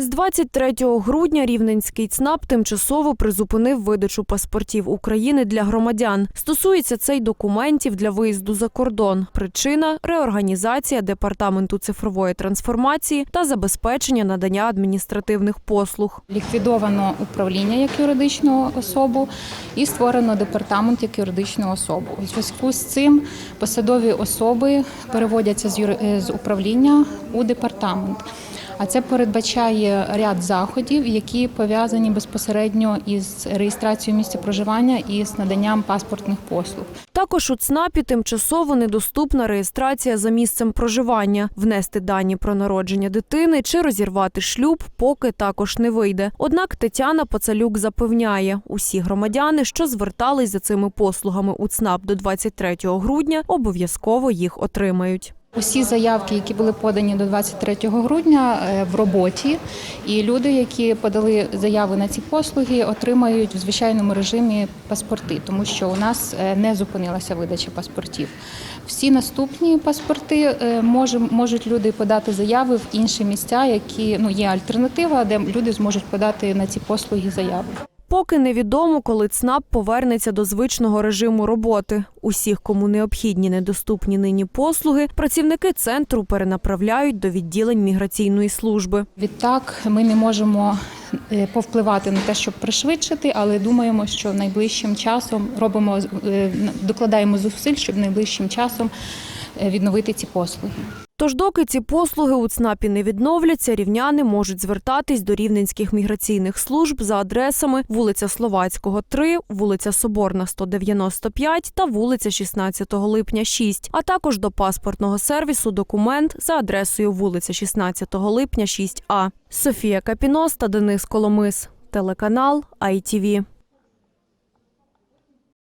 З 23 грудня Рівненський ЦНАП тимчасово призупинив видачу паспортів України для громадян. Стосується цей документів для виїзду за кордон. Причина реорганізація департаменту цифрової трансформації та забезпечення надання адміністративних послуг. Ліквідовано управління як юридичну особу і створено департамент як юридичну особу. У зв'язку з цим посадові особи переводяться з, е, управління у департамент. А це передбачає ряд заходів, які пов'язані безпосередньо із реєстрацією місця проживання і з наданням паспортних послуг. Також у ЦНАПі тимчасово недоступна реєстрація за місцем проживання. Внести дані про народження дитини чи розірвати шлюб поки також не вийде. Однак Тетяна Пацалюк запевняє, усі громадяни, що звертались за цими послугами у ЦНАП до 23 грудня, обов'язково їх отримають. Усі заявки, які були подані до 23 грудня, е, в роботі, і люди, які подали заяви на ці послуги, отримають в звичайному режимі паспорти, тому що у нас е, не зупинилася видача паспортів. Всі наступні паспорти е, можуть люди подати заяви в інші місця, які ну є альтернатива, де люди зможуть подати на ці послуги заяви. Поки невідомо, коли ЦНАП повернеться до звичного режиму роботи. Усіх, кому необхідні недоступні нині послуги, працівники центру перенаправляють до відділень міграційної служби. Відтак ми не можемо е, повпливати на те, щоб пришвидшити, але думаємо, що найближчим часом робимо е, докладаємо зусиль, щоб найближчим часом е, відновити ці послуги. Тож, доки ці послуги у ЦНАПі не відновляться, рівняни можуть звертатись до рівненських міграційних служб за адресами вулиця Словацького, 3, вулиця Соборна, 195 та вулиця 16 липня, 6, а також до паспортного сервісу документ за адресою вулиця 16 липня, 6А. Софія Капінос та Денис Коломис. Телеканал ITV.